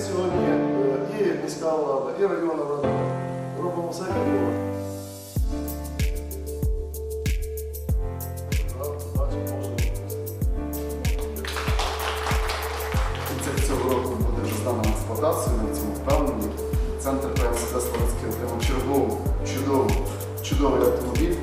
сьогодні е, і міська влада, і районна влада робимо все для того. Цього року буде вже здана в експлуатацію, ми цьому впевнені. Центр ПМСД Славянський отримав чергову, чудовий автомобіль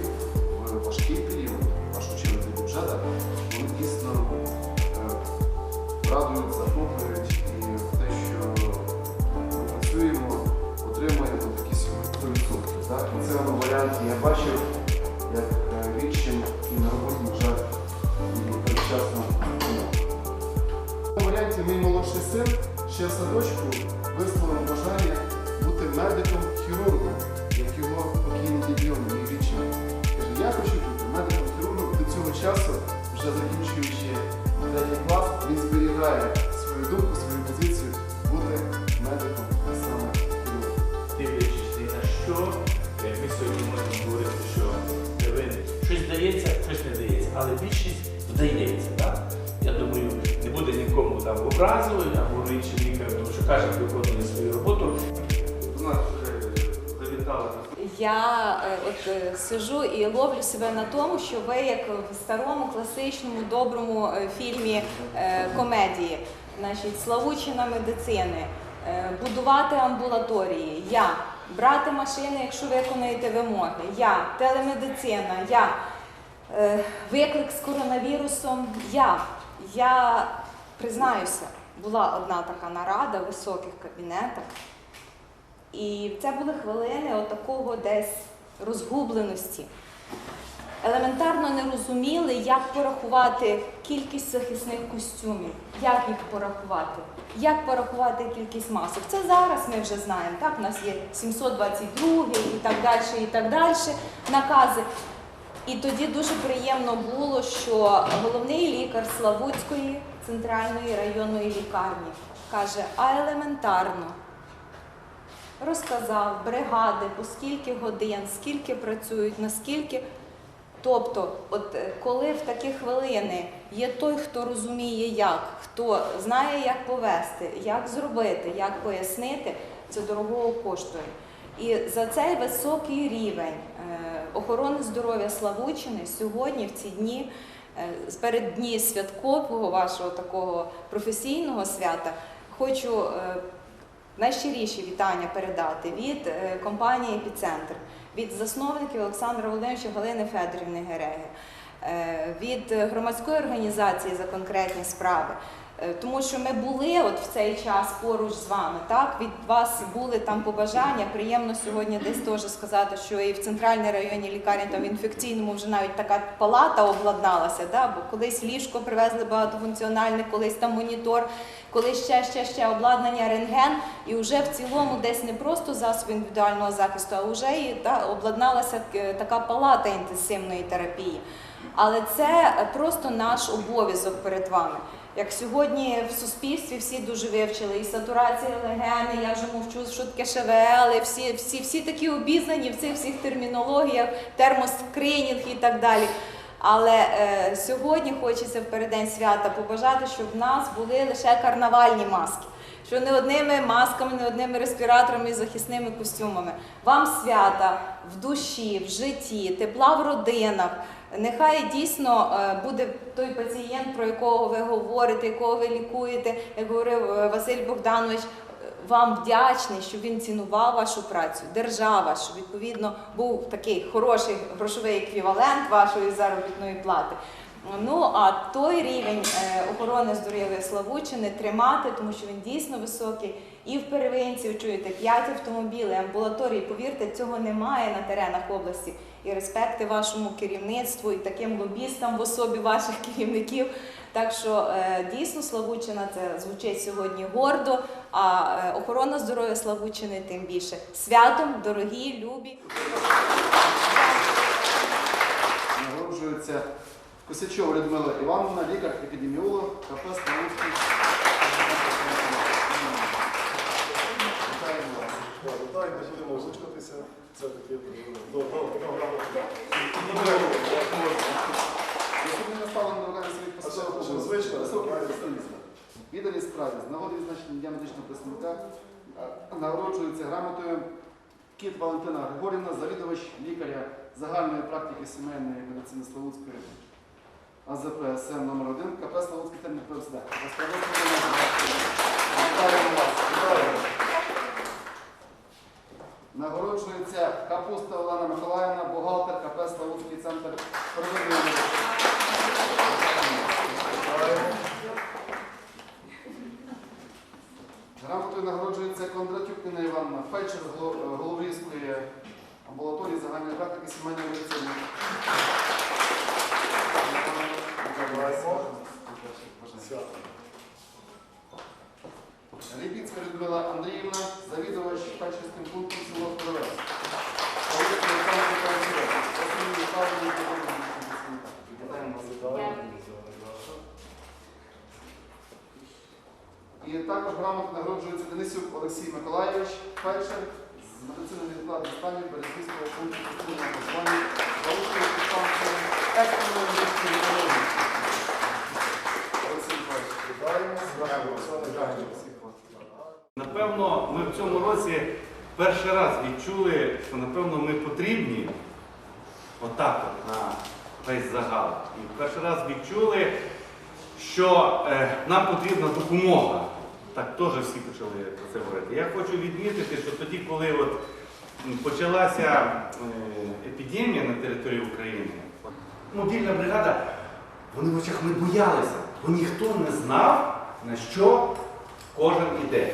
син ще в садочку висловив бажання бути медиком-хірургом, як його покійний дідьон, мій відчим. Каже, я хочу бути медиком-хірургом до цього часу, вже закінчуючи третій клас, він зберігає свою думку, свою позицію бути медиком саме хірургом. дивлячись на що, як ми сьогодні можемо говорити, що. Щось вдається, щось не вдається, але більшість вдається. Нікому або іншим лікарем, тому що кожен виконує свою роботу. Вона вже завітала Я е, от е, сижу і ловлю себе на тому, що ви як в старому класичному доброму е, фільмі комедії, значить, славучина медицини, будувати амбулаторії, я, брати машини, якщо виконуєте вимоги, я, телемедицина, я, виклик з коронавірусом, я. Я признаюся, була одна така нарада в високих кабінетах. І це були хвилини отакого десь розгубленості. Елементарно не розуміли, як порахувати кількість захисних костюмів, як їх порахувати, як порахувати кількість масок. Це зараз ми вже знаємо. Так, у нас є 722 і так далі, і так далі накази. І тоді дуже приємно було, що головний лікар Славутської центральної районної лікарні каже, а елементарно розказав бригади, по скільки годин, скільки працюють, наскільки. Тобто, от е, коли в такі хвилини є той, хто розуміє, як, хто знає, як повести, як зробити, як пояснити, це дорогого коштує. І за цей високий рівень е, охорони здоров'я Славучини сьогодні, в ці дні, перед дні святкового вашого такого професійного свята, хочу е, найщиріші вітання передати від е, компанії Епіцентр, від засновників Олександра Володимировича Галини Федорівни Гереги, е, від е, громадської організації за конкретні справи. Е, Тому що ми були от в цей час поруч з вами, так від вас були там побажання. Приємно сьогодні десь теж сказати, що і в центральній районній лікарні, там в інфекційному вже навіть така палата обладналася. Да? Бо колись ліжко привезли багатофункціональне, колись там монітор, колись ще ще ще обладнання рентген, і вже в цілому десь не просто засоби індивідуального захисту, а вже і да, обладналася е, така палата інтенсивної терапії. Але це просто наш обов'язок перед вами. Як сьогодні в суспільстві всі дуже вивчили і сатурація легени, я вже мовчу, що таке ШВЛ, всі, всі, всі такі обізнані в цих всіх термінологіях, термоскринінг і так далі. Але е, сьогодні хочеться в переддень свята побажати, щоб в нас були лише карнавальні маски. Що не одними масками, не одними респіраторами захисними костюмами. Вам свята в душі, в житті, тепла в родинах. Нехай дійсно е, буде той пацієнт, про якого ви говорите, якого ви лікуєте, як говорив е, Василь Богданович, е, вам вдячний, що він цінував вашу працю, держава, що відповідно був такий хороший грошовий еквівалент вашої заробітної плати. Ну а той рівень охорони здоров'я Славучини тримати, тому що він дійсно високий. І в первинці чуєте 5 автомобілів, амбулаторії. Повірте, цього немає на теренах області. І респекти вашому керівництву і таким лобістам в особі ваших керівників. Так що е, дійсно Славучина це звучить сьогодні гордо, а е, охорона здоров'я Славучини тим більше. Святом, дорогі, любі. Нагороджується Косячова Людмила Івановна, лікар-епідеміолог, КП Становський. Вітаємо вас. Так, так, не будемо озвучуватися. Це таке добре. Сьогодні настала на виконання своїх посадових А що, обов'язків. звично? Високий представництво. Віддані справі з нагоди відзначення Дня медичного представника Нагороджується грамотою Кіт Валентина Григорівна, завідувач лікаря загальної практики сімейної медицини Славутської АЗП СМ номер 1 КП Славутський термін ПСД. Вітаємо вас. Вітаємо. Нагороджується Капуста Олена Миколаївна, бухгалтер КП Славутський центр первинної медицини. Грамотою нагороджується Кондратюк Ніна Івановна, фельдшер Голо- Головрівської амбулаторії загальної практики сімейної медицини. Рібіцька Людмила Андріївна, завідувач фельдшерським пунктом село Кровець. І також грамотно нагороджується Денисюк Олексій Миколайович, фельдшер з медицини невідкладних станів Березнівського пункту постійного підстанції екстреної медичної. Олексій Миколайович, вітаємо. Вітаємо всіх вас. Напевно, ми в цьому році перший раз відчули, що напевно ми потрібні отак от на весь загал. І перший раз відчули, що е, нам потрібна допомога. Так теж всі почали про це говорити. Я хочу відмітити, що тоді, коли от почалася е, епідемія на території України, мобільна бригада, вони в очах не боялися, бо ніхто не знав, на що кожен іде.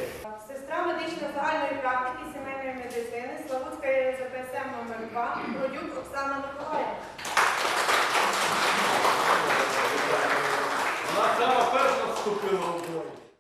Родюк Оксана